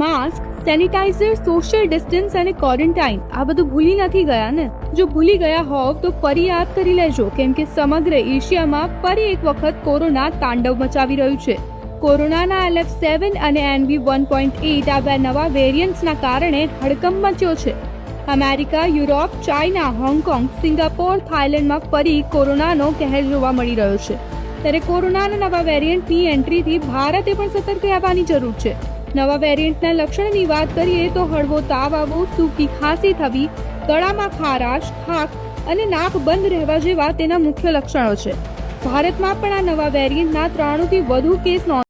Mask sanitiser social distance અને quarantine આ બધું ભૂલી નથી ગયા ને? જો ભૂલી ગયા હોવ તો ફરી યાદ કરી લેજો, કેમ કે સમગ્ર એશિયામાં ફરી એક વખત કોરોના તાંડવ મચાવી રહ્યું છે. કોરોનાના એલએફ સેવન અને એનવી વન પોઈન્ટ એઇટ આ બે નવા વેરિયન્ટ્સના કારણે હડકંપ મચ્યો છે. America, Europe, China, Hong Kong, Singapore, થાઇલેન્ડમાં ફરી કોરોનાનો કહેર જોવા મળી રહ્યો છે. ત્યારે કોરોનાના નવા વેરિયન્ટની એન્ટ્રીથી ભારતે પણ સતર્ક રહેવાની જરૂર છે. નવા વેરિયન્ટના લક્ષણની વાત કરીએ તો હળવો તાવ આવવો સૂકી ખાંસી થવી ગળામાં ખારાશ, ખાક અને નાક બંધ રહેવા જેવા તેના મુખ્ય લક્ષણો છે. ભારતમાં પણ આ નવા વેરિયન્ટના ત્રાણુંથી વધુ કેસ નોંધાયા